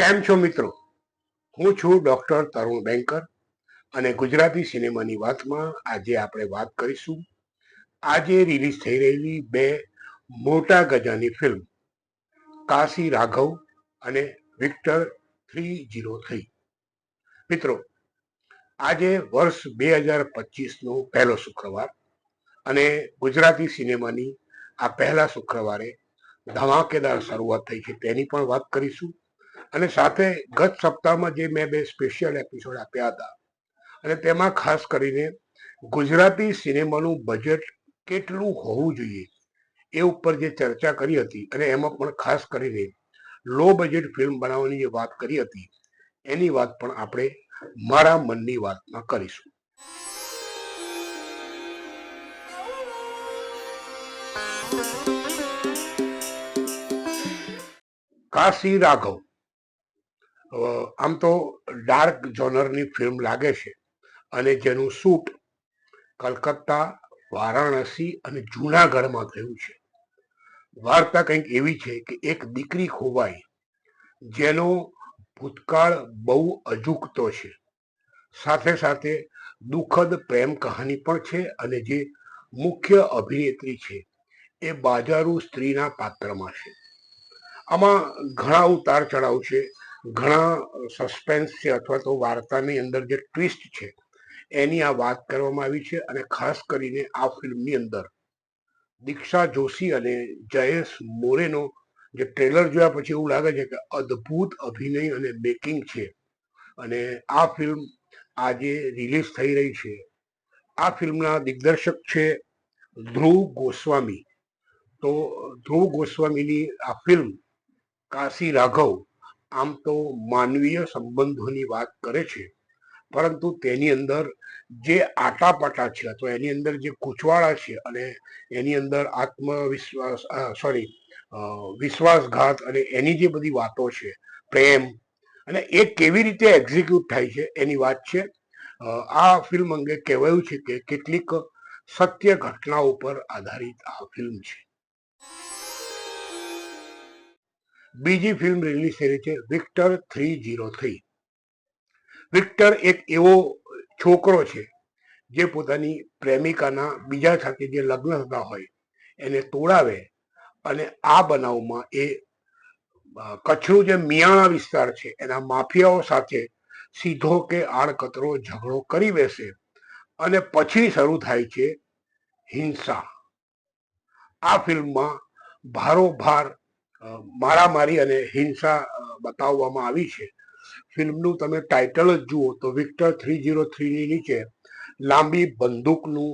કેમ છો મિત્રો? હું છું ડોક્ટર તરુણ બેંકર અને ગુજરાતી સિનેમાની વાતમાં આજે આપણે વાત કરીશું. આજે રિલીઝ થઈ રહેલી બે મોટા ગજાની ફિલ્મ, કાશી રાઘવ અને વિક્ટર થ્રી જીરો થ્રી. મિત્રો, આજે વર્ષ બે હજાર પચીસનો પહેલો શુક્રવાર અને ગુજરાતી સિનેમાની આ પહેલા શુક્રવારે ધમાકેદાર શરૂઆત થઈ છે તેની પણ વાત કરીશું. અને સાથે ગત સપ્તાહમાં જે મેં બે સ્પેશિયલ એપિસોડ આપ્યા હતા. અને તેમાં ખાસ કરીને ગુજરાતી સિનેમાનું બજેટ કેટલું હોવું જોઈએ એ ઉપર જે ચર્ચા કરી હતી અને એમાં પણ ખાસ કરીને લો બજેટ ફિલ્મ બનાવવાની જે વાત કરી હતી, એની વાત પણ આપણે મારા મનની વાતમાં કરીશું. કાશી રાઘવ આમ તો ડાર્ક જોનરની ફિલ્મ લાગે છે. અને જેનું શૂટ કલકત્તા, વારાણસી અને જૂનાગઢમાં થયું છે. વાર્તા કંઈક એવી છે કે એક દીકરી ખોવાઈ, જેનો ભૂતકાળ બહુ અજુકતો છે. સાથે સાથે દુઃખદ પ્રેમ કહાની પણ છે અને જે મુખ્ય અભિનેત્રી છે એ બાજારુ સ્ત્રીના પાત્રમાં છે. આમાં ઘણા ઉતાર ચઢાવ છે. ઘણા સસ્પેન્સ છે અથવા તો વાર્તાની અંદર જે ટ્વિસ્ટ છે, એની આ વાત કરવામાં આવી છે અને ખાસ કરીને આ ફિલ્મની અંદર. દીક્ષા જોશી અને જયેશ મોરેનો જે ટ્રેલર જોયા પછી એવું લાગે છે કે અદ્ભુત અભિનય અને બેકિંગ છે. અને આ ફિલ્મ આજે રિલીઝ થઈ રહી છે. આ ફિલ્મના દિગ્દર્શક છે ધ્રુવ ગોસ્વામી. તો ધ્રુવ ગોસ્વામીની આ ફિલ્મ કાશી રાઘવ આમ તો માનવીય સંબંધોની વાત કરે છે. પરંતુ તેની અંદર જે આટાપાટા છે અથવા એની અંદર જે કૂચવાળા છે અને એની અંદર આત્મવિશ્વાસ સોરી વિશ્વાસઘાત અને એની જે બધી વાતો છે, પ્રેમ અને એ કેવી રીતે એક્ઝિક્યુટ થાય છે એની વાત છે. આ ફિલ્મ અંગે કહેવાયું છે કે કેટલીક સત્ય ઘટના ઉપર આધારિત આ ફિલ્મ છે. બીજી ફિલ્મ રિલીઝ થઈ છે Victor three zero three. Victor એક એવો છોકરો છે, જે પોતાની પ્રેમિકાના બીજા સાથે જે લગ્ન થતા હોય, એને તોડાવે અને આ બનાવમાં એ કચ્છનું જે મિયાણા વિસ્તાર છે, એના માફિયાઓ સાથે સીધો કે આડકતરો ઝઘડો કરી બેસે અને પછી શરૂ થાય છે હિંસા. આ ફિલ્મમાં ભારોભાર મારામારી અને હિંસા બતાવવામાં આવી છે. ફિલ્મનું તમે ટાઇટલ જ જુઓ તો વિક્ટર થ્રી જીરો થ્રીની નીચે લાંબી બંદૂકનું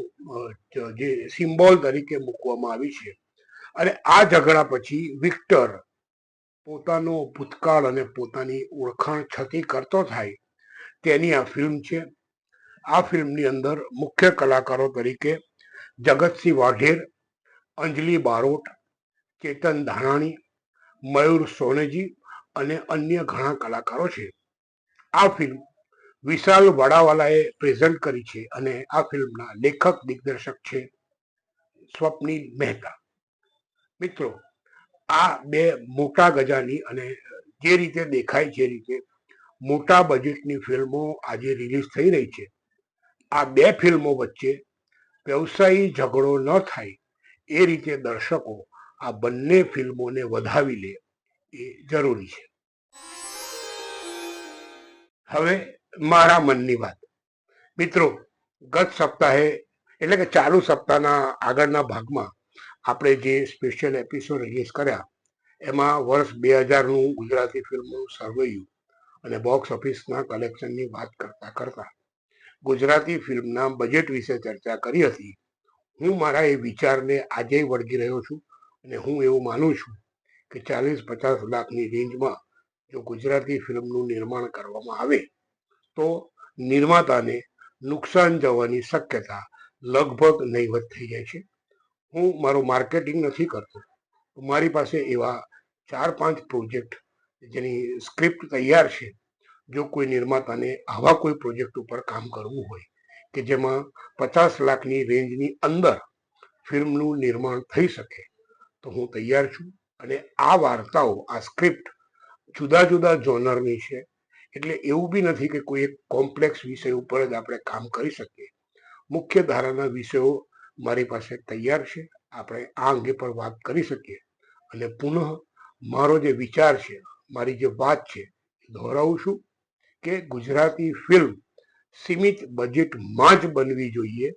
જે સિમ્બોલ તરીકે મૂકવામાં આવી છે. અને આ ઝઘડા પછી વિક્ટર પોતાનો ભૂતકાળ અને પોતાની ઓળખાણ છતી કરતો થાય તેની આ ફિલ્મ છે. આ ફિલ્મની અંદર મુખ્ય કલાકારો તરીકે જગતસિંહ વાઢેર અંજલિ બારોટ ચેતન ધાનાણી મયુર સોનેજી અને અન્ય ઘણા કલાકારો છે. આ ફિલ્મ વિશાલ વડાવાલાએ પ્રેઝન્ટ કરી છે અને આ ફિલ્મના લેખક, દિગ્દર્શક છે સ્વપ્નિલ મહેતા. મિત્રો, આ બે મોટા ગજાની અને જે રીતે દેખાય જે રીતે મોટા બજેટની ફિલ્મો આજે રિલીઝ થઈ રહી છે. આ બે ફિલ્મો વચ્ચે વ્યવસાયી ઝઘડો ન થાય એ રીતે દર્શકો આ બંને ફિલ્મોને વધાવી લે. એ જરૂરી છે. હવે મારા મનની વાત. મિત્રો, ગત સપ્તાહે, એટલે કે ચાલુ સપ્તાહના આગળના ભાગમાં આપણે જે સ્પેશિયલ એપિસોડ રિલીઝ કર્યા, એમાં વર્ષ બે હજારનું ગુજરાતી ફિલ્મનું સર્વૈયું અને બોક્સ ઓફિસના કલેક્શનની વાત કરતા કરતા ગુજરાતી ફિલ્મના બજેટ વિશે ચર્ચા કરી હતી. હું મારા એ વિચારને આજે વળગી રહ્યો છું. અને હું એવું માનું છું કે ચાલીસ પચાસ લાખની રેન્જમાં જો ગુજરાતી ફિલ્મનું નિર્માણ કરવામાં આવે, તો નિર્માતાને નુકસાન જવાની શક્યતા લગભગ નહીવત થઈ જાય છે. હું મારું માર્કેટિંગ નથી કરતો. મારી પાસે એવા ચાર પાંચ પ્રોજેક્ટ જેની સ્ક્રિપ્ટ તૈયાર છે. જો કોઈ નિર્માતાને આવા કોઈ પ્રોજેક્ટ ઉપર કામ કરવું હોય કે જેમાં પચાસ લાખની રેન્જની અંદર ફિલ્મનું નિર્માણ થઈ શકે તો હું તૈયાર છું અને આ વાર્તાઓ, આ સ્ક્રિપ્ટ જુદા જુદા જોનરની છે. એટલે એવું બી નથી કે કોઈ એક કોમ્પ્લેક્સ વિષય ઉપર જ આપણે કામ કરી શકીએ. મુખ્ય ધારાના વિષયો મારી પાસે તૈયાર છે. આપણે આ અંગે પણ વાત કરી શકીએ. અને પુનઃ મારો જે વિચાર છે, મારી જે વાત છે, એ દોહરાવું છું કે ગુજરાતી ફિલ્મ સીમિત બજેટમાં જ બનવી જોઈએ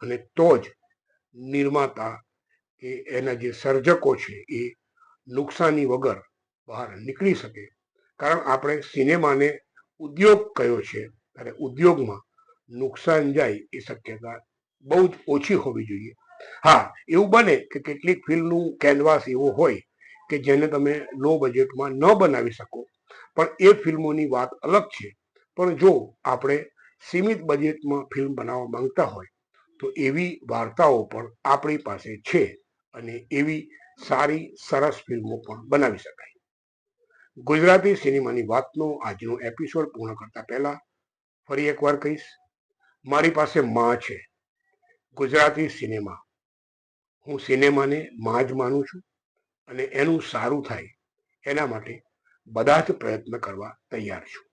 અને તો જ નિર્માતા કે એના જે સર્જકો છે એ નુકસાની વગર બહાર નીકળી શકે. કારણ આપણે સિનેમાને ઉદ્યોગ કયો છે અને ઉદ્યોગમાં નુકસાન જાય એ શક્યતા બહુ જ ઓછી હોવી જોઈએ. હા, એવું બને કે કેટલીક ફિલ્મનું કેનવાસ એવો હોય કે જેને તમે લો બજેટમાં ન બનાવી શકો. પણ એ ફિલ્મોની વાત અલગ છે. પણ જો આપણે સીમિત બજેટમાં ફિલ્મ બનાવવા માંગતા હોય તો એવી વાર્તાઓ પણ આપણી પાસે છે. અને એવી સારી, સરસ ફિલ્મો પણ બનાવી શકાય. ગુજરાતી સિનેમાની વાતનો આજનો એપિસોડ પૂર્ણ કરતા પહેલા ફરી એકવાર કહીશ, મારી પાસે માં છે. ગુજરાતી સિનેમા. હું સિનેમાને માં જ માનું છું અને એનું સારું થાય એના માટે બધા જ પ્રયત્ન કરવા તૈયાર છું.